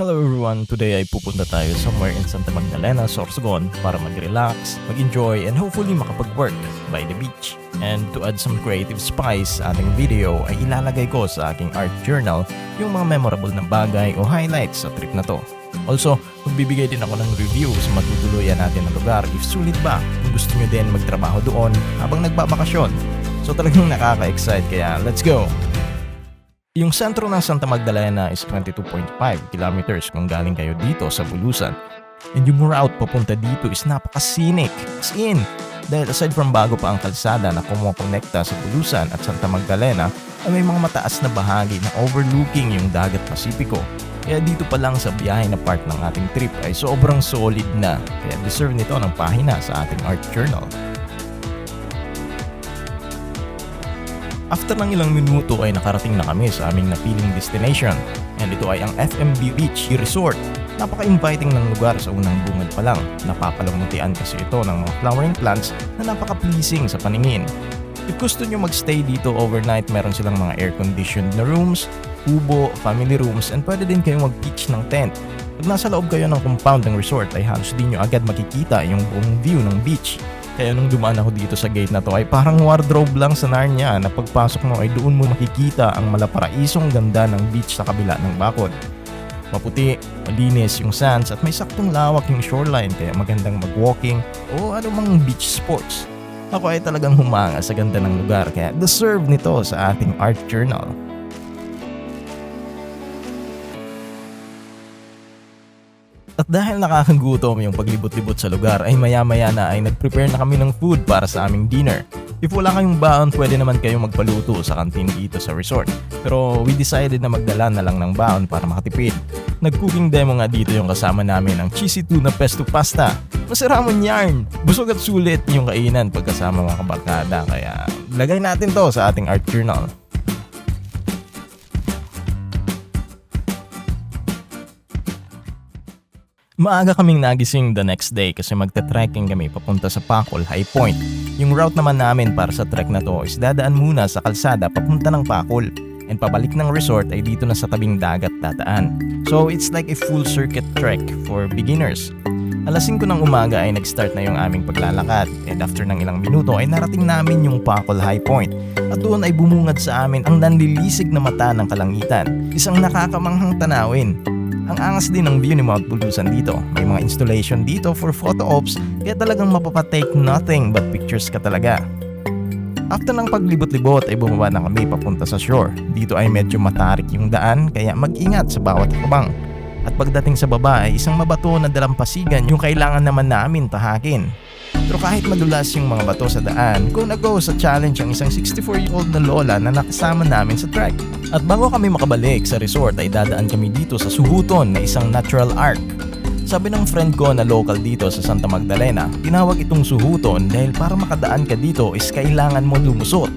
Hello everyone! Today ay pupunta tayo somewhere in Santa Magdalena, Sorsogon para mag-relax, mag-enjoy, and hopefully makapag-work by the beach. And to add some creative spice sa ating video ay ilalagay ko sa aking art journal yung mga memorable na bagay o highlights sa trip na to. Also, magbibigay din ako ng review sa matutuluyan natin na lugar if sulit ba kung gusto nyo din magtrabaho doon habang nagbabakasyon. So talagang nakaka-excite kaya let's go! Yung sentro ng Santa Magdalena is 22.5 kilometers kung galing kayo dito sa Bulusan. And yung route papunta dito is napaka-scenic. As in, dahil aside from bago pa ang kalsada na kumukonekta sa Bulusan at Santa Magdalena, ay may mga mataas na bahagi na overlooking yung dagat Pasipiko. Kaya dito pa lang sa biyahe na part ng ating trip ay sobrang solid na. Kaya deserve nito ng pahina sa ating art journal. After ng ilang minuto ay nakarating na kami sa aming napiling destination and ito ay ang FMB Beach Resort. Napaka-inviting ng lugar sa unang bungad pa lang. Napapalamutian kasi ito ng mga flowering plants na napaka-pleasing sa paningin. If gusto nyo magstay dito overnight, meron silang mga air-conditioned na rooms, kubo, family rooms, and pwede din kayong mag-pitch ng tent. Pag nasa loob kayo ng compound ng resort ay halos di nyo agad makikita yung buong view ng beach. Kaya nung dumaan ako dito sa gate na to ay parang wardrobe lang sa Narnia na pagpasok mo ay doon mo makikita ang malaparaisong ganda ng beach sa kabila ng bakod. Maputi, malinis yung sands at may saktong lawak yung shoreline kaya magandang mag-walking o anumang beach sports. Ako ay talagang humanga sa ganda ng lugar kaya deserve nito sa ating art journal. At dahil nakakagutom yung paglibot-libot sa lugar ay maya-maya na ay nag-prepare na kami ng food para sa aming dinner. If wala kayong baon, pwede naman kayong magpaluto sa kantin dito sa resort. Pero we decided na magdala na lang ng baon para makatipid. Nag-cooking demo nga dito yung kasama namin ang cheesy tuna pesto pasta. Masaramon yarn! Busog at sulit yung kainan pagkasama mga kabarkada kaya lagay natin to sa ating art journal. Maaga kaming nagising the next day kasi magte-trekking kami papunta sa Pacol High Point. Yung route naman namin para sa trek na to is dadaan muna sa kalsada papunta ng Pacol and pabalik ng resort ay dito na sa tabing dagat dadaan. So it's like a full circuit trek for beginners. Alas 5 ng umaga ay nag-start na yung aming paglalakad and after ng ilang minuto ay narating namin yung Pacol High Point at doon ay bumungad sa amin ang nanlilisig na mata ng kalangitan. Isang nakakamanghang tanawin. Ang angas din ng view ni Mount Bulusan dito. May mga installation dito for photo ops kaya talagang mapapatake nothing but pictures ka talaga. After ng paglibot-libot ay bumaba na kami papunta sa shore. Dito ay medyo matarik yung daan kaya mag-ingat sa bawat hakbang. At pagdating sa baba ay isang mabato na dalampasigan yung kailangan naman namin tahakin. Pero kahit madulas yung mga bato sa daan, go na go sa challenge ang isang 64-year-old na lola na nakasama namin sa trek. At bago kami makabalik sa resort ay dadaan kami dito sa Suhuton na isang natural arc. Sabi ng friend ko na local dito sa Santa Magdalena, tinawag itong Suhuton dahil para makadaan ka dito is kailangan mo lumusot.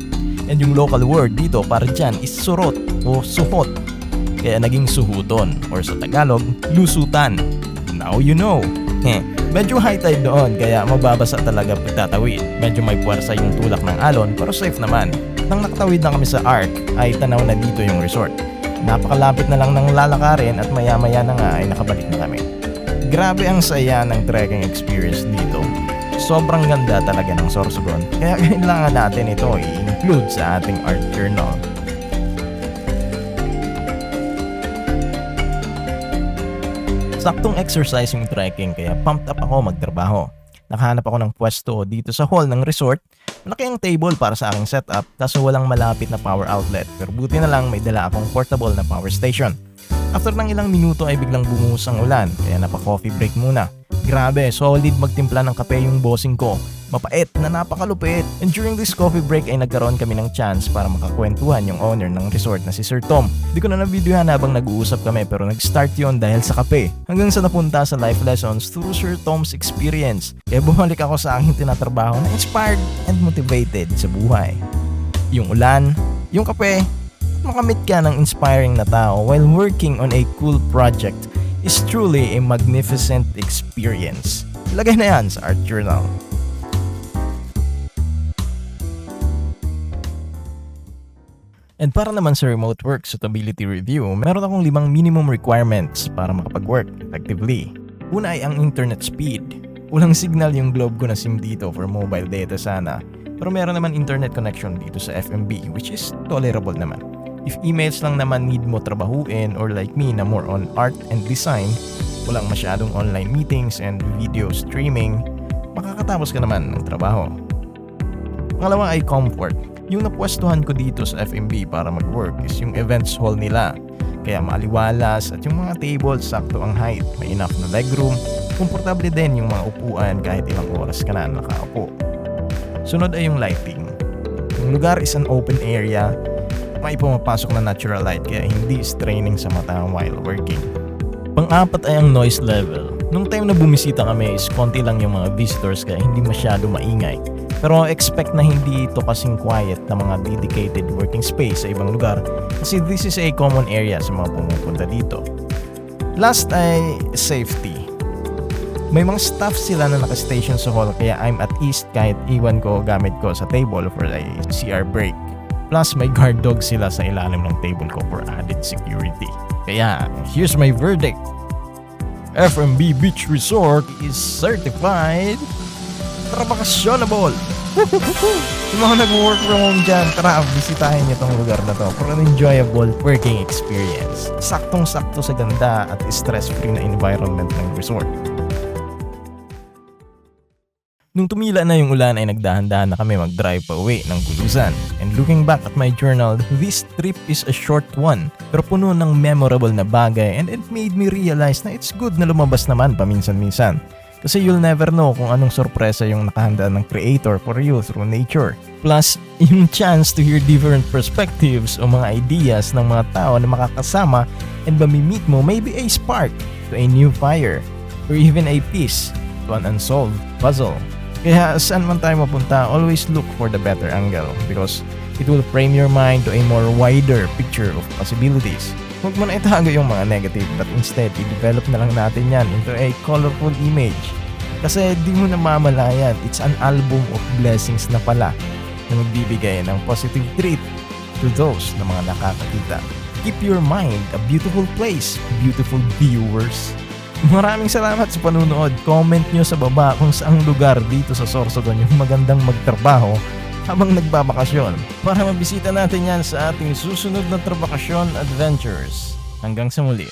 And yung local word dito para dyan is surot o suhot. Kaya naging suhuton or sa Tagalog, lusutan. Now you know. Heh, medyo high tide doon kaya mababasa talaga pagtatawid. Medyo may puwersa yung tulak ng alon pero safe naman. Nang nakatawid na kami sa arc ay tanaw na dito yung resort. Napakalapit na lang ng lalakarin at maya maya na nga ay nakabalik na kami. Grabe ang saya ng trekking experience dito. Sobrang ganda talaga ng Sorsogon kaya kailangan natin ito i-include sa ating art journal. Saktong exercise yung trekking kaya pumped up ako magtrabaho. Nakahanap ako ng pwesto dito sa hall ng resort. Malaki ang table para sa aking setup kaso walang malapit na power outlet pero buti na lang may dala akong portable na power station. After ng ilang minuto ay biglang bumuhos ang ulan kaya napa-coffee break muna. Grabe, solid magtimpla ng kape yung bossing ko. Mapait na napakalupit. And during this coffee break ay nagkaroon kami ng chance para makakwentuhan yung owner ng resort na si Sir Tom. Di ko na na-videohan habang nag-uusap kami pero nag-start yon dahil sa kape. Hanggang sa napunta sa life lessons through Sir Tom's experience. Kaya bumalik ako sa aking tinatrabaho na inspired and motivated sa buhay. Yung ulan, yung kape, at makamit ka ng inspiring na tao while working on a cool project is truly a magnificent experience. Ilagay na yan sa art journal. And para naman sa remote work suitability review, meron akong limang minimum requirements para makapag-work effectively. Una ay ang internet speed. Walang signal yung globe ko na SIM dito for mobile data sana. Pero meron naman internet connection dito sa FMB which is tolerable naman. If emails lang naman need mo trabahuin or like me na more on art and design, walang masyadong online meetings and video streaming, makakatapos ka naman ng trabaho. Pangalawa ay comfort. Yung napwestuhan ko dito sa FMB para mag-work is yung events hall nila. Kaya maaliwalas at yung mga tables sakto ang height, may enough na legroom, komportable din yung mga upuan kahit ilang oras ka na nakaupo. Sunod ay yung lighting. Yung lugar is an open area, may pumapasok na natural light kaya hindi straining sa mata while working. Pang-apat ay ang noise level. Nung time na bumisita kami is konti lang yung mga visitors kaya hindi masyado maingay. Pero expect na hindi ito kasing quiet na mga dedicated working space sa ibang lugar kasi this is a common area sa mga pumupunta dito. Last ay safety. May mga staff sila na nakastation sa hall kaya I'm at ease kahit iwan ko gamit ko sa table for a CR break. Plus may guard dog sila sa ilalim ng table ko for added security. Kaya here's my verdict. FMB Beach Resort is certified Trabakasyonable! Sa mga nag-work from home dyan, tara, bisitahin niyo tong lugar na to for an enjoyable working experience. Saktong-sakto sa ganda at stress-free na environment ng resort. Nung tumila na yung ulan ay nagdahan-dahan na kami mag-drive pa uwi ng Kulusan. And looking back at my journal, this trip is a short one pero puno ng memorable na bagay and it made me realize na it's good na lumabas naman paminsan-minsan. Kasi you'll never know kung anong sorpresa yung nakahanda ng creator for you through nature. Plus, yung chance to hear different perspectives o mga ideas ng mga tao na makakasama and mamimit mo may be a spark to a new fire or even a piece to an unsolved puzzle. Kaya saan man tayo mapunta, always look for the better angle because it will frame your mind to a more wider picture of possibilities. Huwag mo na itago yung mga negative but instead, i-develop na lang natin yan into a colorful image. Kasi di mo na mamalayan, it's an album of blessings na pala na magbibigay ng positive treat to those na mga nakakakita. Keep your mind a beautiful place, beautiful viewers. Maraming salamat sa panunood. Comment nyo sa baba kung saang lugar dito sa Sorsogon yung magandang magtrabaho habang nagbabakasyon para mabisita natin yan sa ating susunod na trabakasyon adventures. Hanggang sa muli.